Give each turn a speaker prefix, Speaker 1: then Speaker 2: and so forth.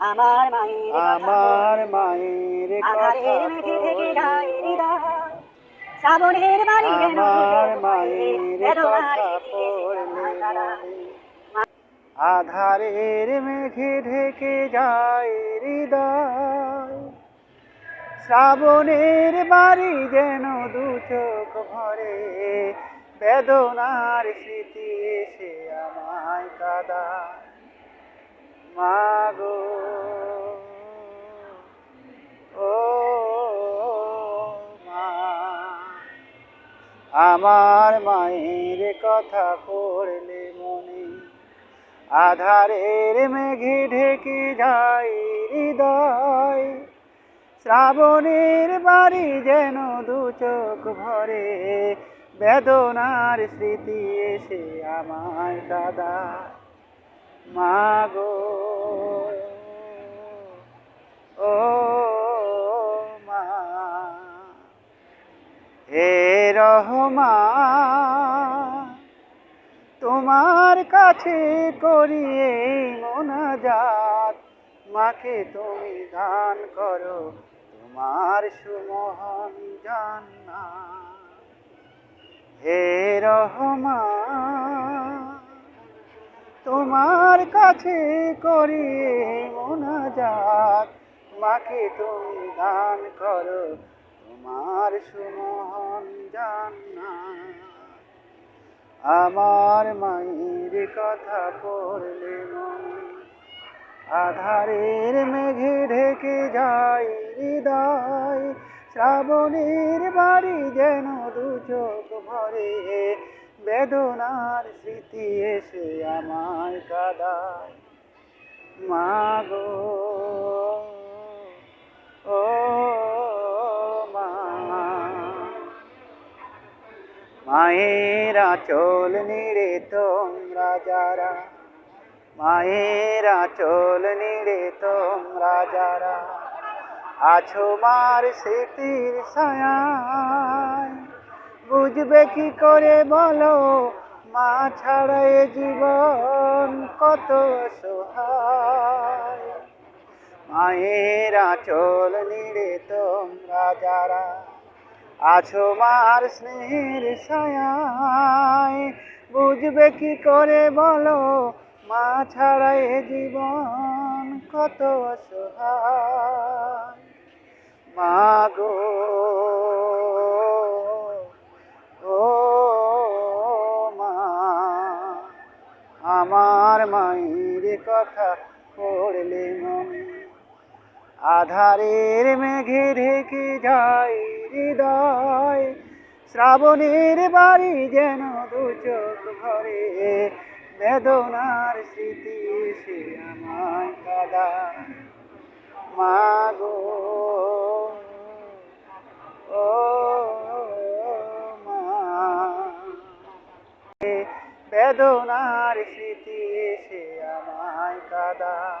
Speaker 1: আমার মায়ের
Speaker 2: আমার মায়ের
Speaker 1: আধারের মেঘে থেকে হৃদয় শ্রাবণের বাড়ি
Speaker 2: আমার মায়ের
Speaker 1: বেদনার।
Speaker 2: আধারের মেঘে ঢেকে যায় হৃদয়। শ্রাবণের বাড়ি যেন দু চোখ ভরে বেদনার স্মৃতি এসে আমায় কাদা। মাগো আমার মায়ের কথা পড়লে মনে আধারের মেঘে ঢেকে যায় হৃদয়। শ্রাবণের বাড়ি যেন দু চোখ ভরে, বেদনার স্মৃতি এসে আমায় দাদা মাগো ও মা, হে রহমা, তোমার কাছে করি এই মোনাজাত, মাকে তুমি দান করো, তোমার সুমোহন জান্না হে রহমা, তোমার কাছে করি মোনাজাত, মাকে তুমি দান করো তোমার সুমোহন জান্না আমার মায়ের কথা পড়লে আধারের মেঘে ঢেকে যায় হৃদয়। শ্রাবণের বাড়ি যেন দু চোখ ভরে, বেদনার স্মৃতি এসে আমায় কাদায়। মাগো মায়েরা চল নিড়ে তোমরা যারা। মায়েরা চল নিড়ে তোমরা যারা। আছো মার স্মৃতির ছায়ায়। বুঝবে কি করে বলো, মা ছাড়া জীবন কত সহায় মায়েরা চল নিড়ে তোমরা যারা। আছো মার স্নেহের ছায়ায়। বুঝবে কি করে বলো, মা ছাড়া এ জীবন কত অসহায়। মা গো, ও মা, আমার মায়ের কথা পড়লে মনে আধারের মেঘে ঢেকে যায়। হৃদয়। শ্রাবণের বাড়ি যেন দু চোখ ভরে, বেদনার স্মৃতি সে আমায় কাদা। মাগো ও মা। বেদনার স্মৃতি সে আমায় কাদা।